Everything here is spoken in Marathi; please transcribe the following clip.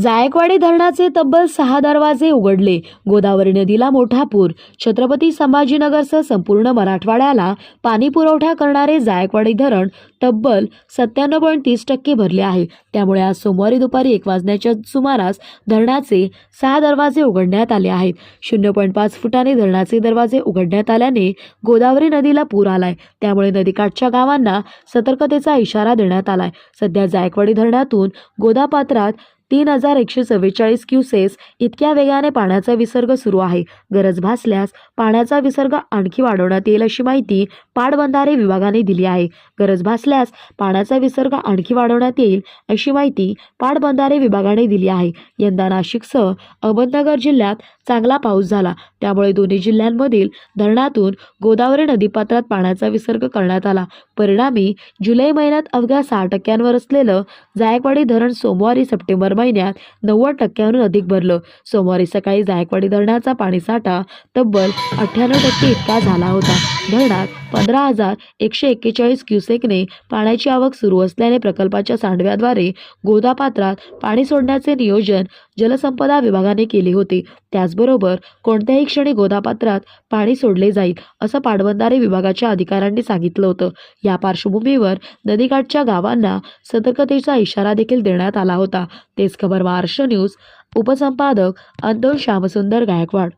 जायकवाडी धरणाचे तब्बल सहा दरवाजे उघडले. गोदावरी नदीला मोठा पूर. छत्रपती संभाजीनगरसह संपूर्ण मराठवाड्याला पाणी पुरवठा करणारे जायकवाडी धरण तब्बल सत्त्याण्णव पॉईंट तीस टक्के भरले आहे. त्यामुळे आज सोमवारी दुपारी एक वाजण्याच्या सुमारास धरणाचे सहा दरवाजे उघडण्यात आले आहेत. शून्य पॉईंट पाच फुटाने धरणाचे दरवाजे उघडण्यात आल्याने गोदावरी नदीला पूर आलाय. त्यामुळे नदीकाठच्या गावांना सतर्कतेचा इशारा देण्यात आलाय. सध्या जायकवाडी धरणातून गोदापात्रात तीन हजार एकशे चव्वेचाळीस क्युसेस इतक्या वेगाने पाण्याचा विसर्ग सुरू आहे. गरज भासल्यास पाण्याचा विसर्ग आणखी वाढवण्यात येईल अशी माहिती पाटबंधारे विभागाने दिली आहे. गरज भासल्यास पाण्याचा विसर्ग आणखी वाढवण्यात येईल अशी माहिती पाटबंधारे विभागाने दिली आहे. यंदा नाशिकसह अहमदनगर जिल्ह्यात चांगला पाऊस झाला. त्यामुळे दोन्ही जिल्ह्यांमधील धरणातून गोदावरी नदीपात्रात पाण्याचा विसर्ग करण्यात आला. परिणामी जुलै महिन्यात अवघ्या सहा टक्क्यांवर असलेलं जायकवाडी धरण सोमवारी सप्टेंबर महिन्यात नव्वद टक्क्यांहून अधिक भरलं. सोमवारी सकाळी जायकवाडी धरणाचा पाणीसाठा तब्बल अठ्ठ्याण्णव टक्के इतका झाला होता. धरणात पंधरा हजार एकशे एक्केचाळीस क्युसेकने पाण्याची आवक सुरू असल्याने प्रकल्पाच्या सांडव्याद्वारे गोदापात्रात पाणी सोडण्याचे नियोजन जलसंपदा विभागाने केले होते. त्याचबरोबर कोणत्याही क्षणी गोदापात्रात पाणी सोडले जाईल असं पाटबंधारे विभागाच्या अधिकाऱ्यांनी सांगितलं होतं. या पार्श्वभूमीवर नदीकाठच्या गावांना सतर्कतेचा इशारा देखील देण्यात आला होता. तेच खबर महाराष्ट्र न्यूज उपसंपादक अंतोल श्यामसुंदर गायकवाड.